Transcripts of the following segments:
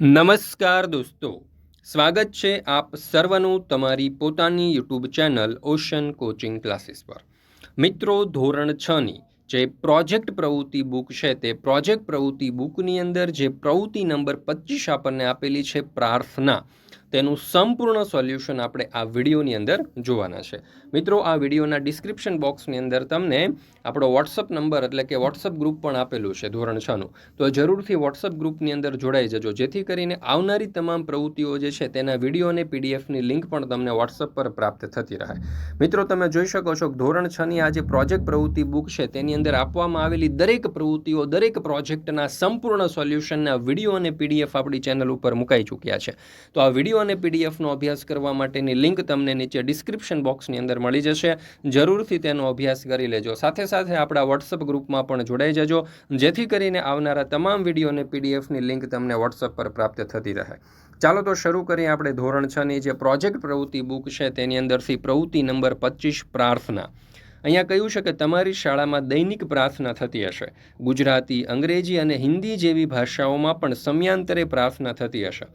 નમસ્કાર દોસ્તો. સ્વાગત છે આપ સર્વનું તમારી પોતાની YouTube channel ocean coaching classes પર. મિત્રો, ધોરણ છની જે પ્રોજેક્ટ પ્રવૃત્તિ બુક છે તે પ્રોજેક્ટ પ્રવૃત્તિ બુકની અંદર જે પ્રવૃત્તિ નંબર પચીસ આપણને આપેલી છે પ્રાર્થના. તેનું સંપૂર્ણ સોલ્યુશન આપણે આ વિડીયોની અંદર જોવાના છે. મિત્રો, આ વિડીયોના ડિસ્ક્રિપ્શન બોક્સની અંદર તમને આપણો વોટ્સઅપ નંબર એટલે કે વોટ્સઅપ ગ્રુપ પણ આપેલું છે ધોરણ છનું તો જરૂરથી વોટ્સઅપ ગ્રુપની અંદર જોડાઈ જજો. જેથી કરીને આવનારી તમામ પ્રવૃત્તિઓ જે છે તેના વીડિયો અને પીડીએફની લિંક પણ તમને વોટ્સઅપ પર પ્રાપ્ત થતી રહે. મિત્રો, તમે જોઈ શકો છો ધોરણ છની આ જે પ્રોજેક્ટ પ્રવૃત્તિ બુક છે તેની અંદર આપવામાં આવેલી દરેક પ્રવૃત્તિઓ, દરેક પ્રોજેક્ટના સંપૂર્ણ સોલ્યુશનના વીડિયો અને પીડીએફ આપણી ચેનલ ઉપર મુકાઈ ચૂક્યા છે. તો આ વીડિયો અને પીડીએફનો અભ્યાસ કરવા માટેની લિંક તમને નીચે ડિસ્ક્રિપ્શન બોક્સની અંદર મળી જશે. જરૂરથી તેનો અભ્યાસ કરી લેજો. સાથે સાથે આપણા વોટ્સઅપ ગ્રુપમાં પણ જોડાઈ જજો, જેથી કરીને આવનારા તમામ વીડિયો અને પીડીએફની લિંક તમને વોટ્સઅપ પર પ્રાપ્ત થતી રહે. ચાલો તો શરૂ કરીએ આપણે ધોરણ છની જે પ્રોજેક્ટ પ્રવૃત્તિ બુક છે તેની અંદરથી પ્રવૃત્તિ નંબર પચીસ પ્રાર્થના. અહીંયા કહ્યું છે કે તમારી શાળામાં દૈનિક પ્રાર્થના થતી હશે. ગુજરાતી, અંગ્રેજી અને હિન્દી જેવી ભાષાઓમાં પણ સમયાંતરે પ્રાર્થના થતી હશે.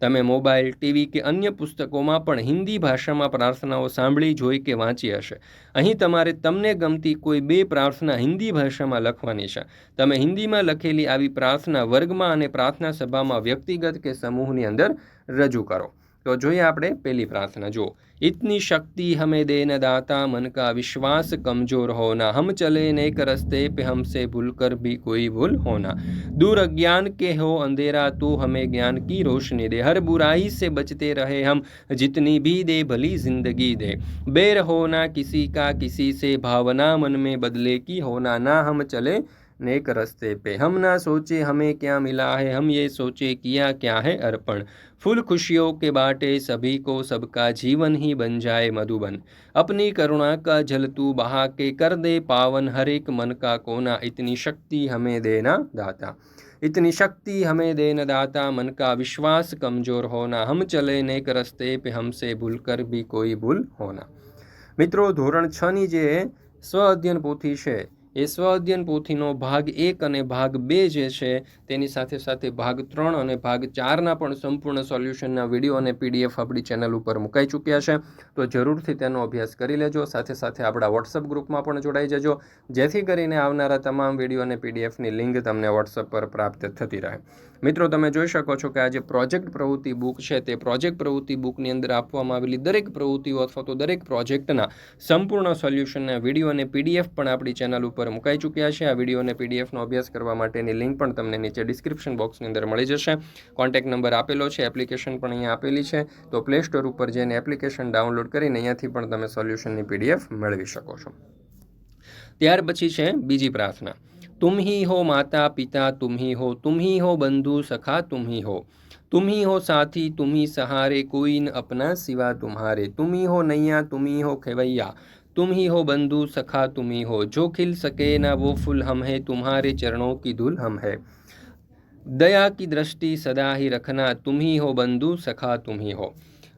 તમે મોબાઈલ, ટીવી કે અન્ય પુસ્તકોમાં પણ હિન્દી ભાષામાં પ્રાર્થનાઓ સાંભળી, જોઈ કે વાંચી હશે. અહીં તમારે તમને ગમતી કોઈ બે પ્રાર્થના હિન્દી ભાષામાં લખવાની છે. તમે હિન્દીમાં લખેલી આવી પ્રાર્થના વર્ગમાં અને પ્રાર્થના સભામાં વ્યક્તિગત કે સમૂહની અંદર રજૂ કરો. તો જોઈએ આપણે પહેલી પ્રાર્થના જો इतनी शक्ति हमें देन दाता मन का विश्वास कमजोर होना हम चले नेक रस्ते पे हमसे भूल कर भी कोई भूल होना दूर अज्ञान के हो अंधेरा तू हमें ज्ञान की रोशनी दे हर बुराई से बचते रहे हम जितनी भी दे भली जिंदगी दे बेर होना किसी का किसी से भावना मन में बदले की होना ना हम चले नेक रस्ते पे हम ना सोचे हमें क्या मिला है हम ये सोचे किया क्या है अर्पण फुल खुशियों के बाटे सभी को सबका जीवन ही बन जाए मधुबन अपनी करुणा का जल तू बहा के कर दे पावन हर एक मन का कोना इतनी शक्ति हमें देना दाता इतनी शक्ति हमें देना दाता मन का विश्वास कमजोर होना हम चले नेक रस्ते पे हमसे भूल कर भी कोई भूल होना મિત્રો ધોરણ છની જે સ્વ અધ્યયન પોથી છે અધ્યયન પોથીનો ભાગ એક અને ભાગ બે જે છે, તેની સાથે સાથે ભાગ ત્રણ અને ભાગ ચારના પણ સંપૂર્ણ સોલ્યુશનના વીડિયો અને પીડીએફ આપણી ચેનલ ઉપર મુકાઈ ચૂક્યા છે. તો જરૂરથી તેનો અભ્યાસ કરી લેજો, સાથે સાથે આપણા વોટ્સઅપ ગ્રુપમાં પણ જોડાઈ જજો, જેથી કરીને આવનારા તમામ વીડિયો અને પીડીએફની લિંક તમને વોટ્સઅપ પર પ્રાપ્ત થતી રહે. મિત્રો, તમે જોઈ શકો છો કે આ જે પ્રોજેક્ટ પ્રવૃત્તિ બુક છે, તે પ્રોજેક્ટ પ્રવૃત્તિ બુકની અંદર આપવામાં આવેલી દરેક પ્રવૃત્તિઓ અથવા તો દરેક પ્રોજેક્ટના સંપૂર્ણ સોલ્યુશનના વીડિયો અને પીડીએફ પણ આપણી ચેનલ ઉપર મુકાઈ ચૂક્યા છે આ વિડીયો અને પીડીએફનો અભ્યાસ કરવા માટેની લિંક પણ તમને નીચે ડિસ્ક્રિપ્શન બોક્સની અંદર મળી જશે કોન્ટેક્ટ નંબર આપેલો છે એપ્લિકેશન પણ અહીંયા આપેલી છે તો પ્લે સ્ટોર ઉપર જઈને એપ્લિકેશન ડાઉનલોડ કરીને અહીંયાથી પણ તમે સોલ્યુશનની પીડીએફ મેળવી શકો છો ત્યાર પછી છે બીજી પ્રાર્થના तुम ही हो माता पिता तुम ही हो तुम ही हो बंधु सखा तुम ही हो तुम ही हो साथी तुम ही सहारे कोई न अपना सिवा तुम्हारे तुम ही हो नैया तुम ही हो खेवैया तुम ही हो बंधु, सखा तुम ही हो। जो खिल सके ना वो फूल हम है, तुम्हारे चरणों की धूल हम है। दया की दृष्टि सदा ही रखना, तुम ही हो बंधु, सखा तुम ही हो।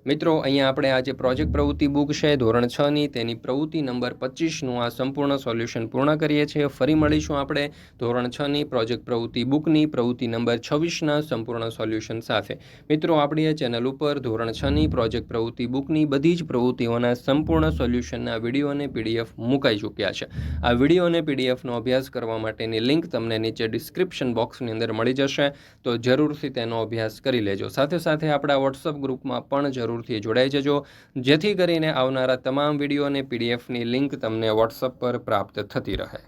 મિત્રો, અહીંયા આપણે આ જે પ્રોજેક્ટ પ્રવૃત્તિ બુક છે, ધોરણ છની તેની પ્રવૃત્તિ નંબર પચીસનું આ સંપૂર્ણ સોલ્યુશન પૂર્ણ કરીએ છીએ. ફરી મળીશું આપણે ધોરણ છની પ્રોજેક્ટ પ્રવૃત્તિ બુકની પ્રવૃત્તિ નંબર છવ્વીસના સંપૂર્ણ સોલ્યુશન સાથે. મિત્રો, આપણી આ ચેનલ ઉપર ધોરણ છની પ્રોજેક્ટ પ્રવૃત્તિ બુકની બધી જ પ્રવૃત્તિઓના સંપૂર્ણ સોલ્યુશનના વીડિયો અને પીડીએફ મુકાઈ ચૂક્યા છે. આ વીડિયો અને પીડીએફનો અભ્યાસ કરવા માટેની લિંક તમને નીચે ડિસ્ક્રિપ્શન બોક્સની અંદર મળી જશે. તો જરૂરથી તેનો અભ્યાસ કરી લેજો. સાથે સાથે આપણા વોટ્સઅપ ગ્રુપમાં પણ જરૂર જરૂરથી જોડાઈ જજો. જેથી કરીને આવનારા તમામ વીડિયો અને પીડીએફની લિંક તમને વોટ્સઅપ પર પ્રાપ્ત થતી રહે.